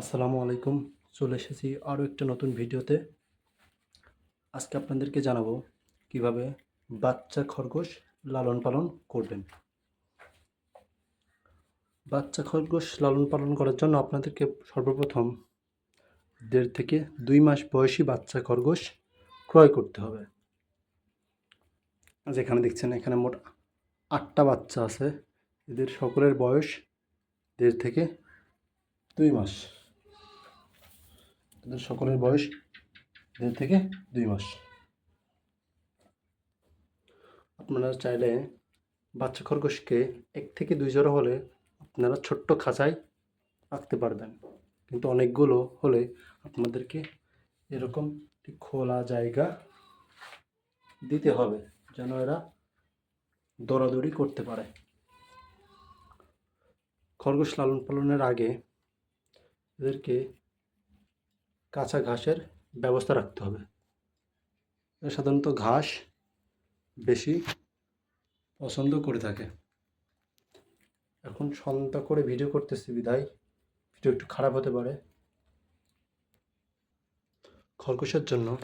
আসসালামু আলাইকুম। চলে এসেছি আরও একটা নতুন ভিডিওতে। আজকে আপনাদেরকে জানাব কীভাবে বাচ্চা খরগোশ লালন পালন করবেন। বাচ্চা খরগোশ লালন পালন করার জন্য আপনাদেরকে সর্বপ্রথম দেড় থেকে দুই মাস বয়সী বাচ্চা খরগোশ ক্রয় করতে হবে। যেখানে দেখছেন এখানে মোট আটটা বাচ্চা আছে। এদের সকলের বয়স দেড় থেকে দুই মাস। তাদের সকলের বয়স দেড় থেকে দুই মাস। আপনারা চাইলে বাচ্চা খরগোশকে এক থেকে দুই জোড়া হলে আপনারা ছোট্ট খাঁচায় রাখতে পারবেন। কিন্তু অনেকগুলো হলে আপনাদেরকে এরকম খোলা জায়গা দিতে হবে যেন এরা দৌড়াদৌড়ি করতে পারে। খরগোশ লালন পালনের আগে এদেরকে কাঁচা ঘাসের ব্যবস্থা রাখতে হবে। সাধারণত ঘাস বেশি পছন্দ করে থাকে। এখন সন্ধ্যা করে ভিডিও করতেছি বিধায় ভিডিও একটু খারাপ হতে পারে। খরগোশের জন্য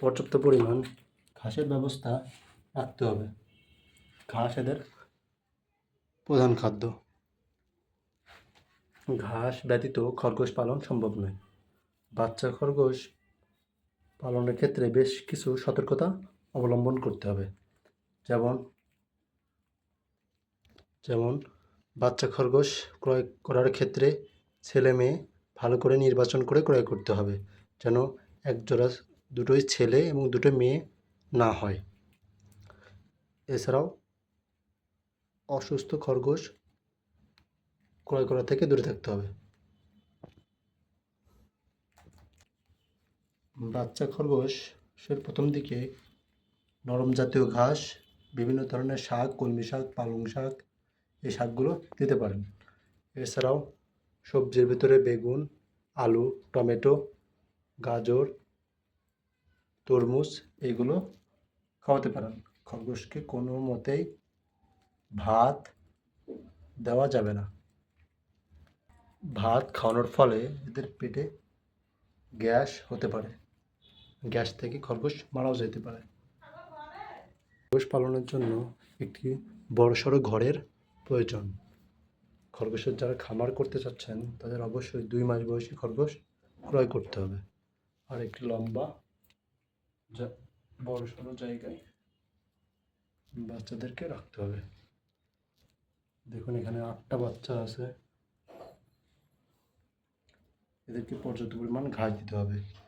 পর্যাপ্ত পরিমাণ ঘাসের ব্যবস্থা রাখতে হবে। ঘাস এদের প্রধান খাদ্য। ঘাস ব্যতীত খরগোশ পালন সম্ভব নয়। বাচ্চা খরগোশ পালনের ক্ষেত্রে বেশ কিছু সতর্কতা অবলম্বন করতে হবে। যেমন যেমন, বাচ্চা খরগোশ ক্রয় করার ক্ষেত্রে ছেলে মেয়ে ভালো করে নির্বাচন করে ক্রয় করতে হবে, যেন এক জোড়া দুটোই ছেলে এবং দুটো মেয়ে না হয়। এছাড়াও, অসুস্থ খরগোশ ক্রয় করা থেকে দূরে থাকতে হবে। বাচ্চা খরগোশের প্রথম দিকে নরম জাতীয় ঘাস, বিভিন্ন ধরনের শাক, কলমি শাক, পালং শাক, এই শাকগুলো দিতে পারেন। এছাড়াও সবজির ভিতরে বেগুন, আলু, টমেটো, গাজর, তরমুজ এইগুলো খাওয়াতে পারেন। খরগোশকে কোনো মতেই ভাত দেওয়া যাবে না। ভাত খাওয়ানোর ফলে এদের পেটে গ্যাস হতে পারে। গ্যাস থেকে খরগোশ মারাও যেতে পারে। খরগোশ পালনের জন্য একটি বড়সড় ঘরের প্রয়োজন। খরগোশের যারা খামার করতে চাচ্ছেন, তাদের অবশ্যই দুই মাস বয়সী খরগোশ ক্রয় করতে হবে। আর একটি লম্বা যা বড়সড় জায়গায় বাচ্চাদেরকে রাখতে হবে। দেখুন, এখানে আটটা বাচ্চা আছে। এদেরকে পর্যাপ্ত পরিমাণ ঘাস দিতে হবে।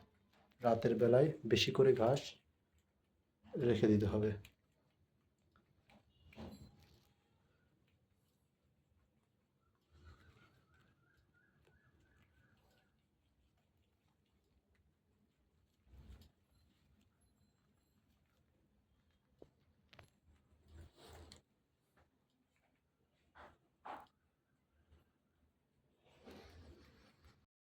রাতের বেলায় বেশি করে ঘাস রেখে দিতে হবে।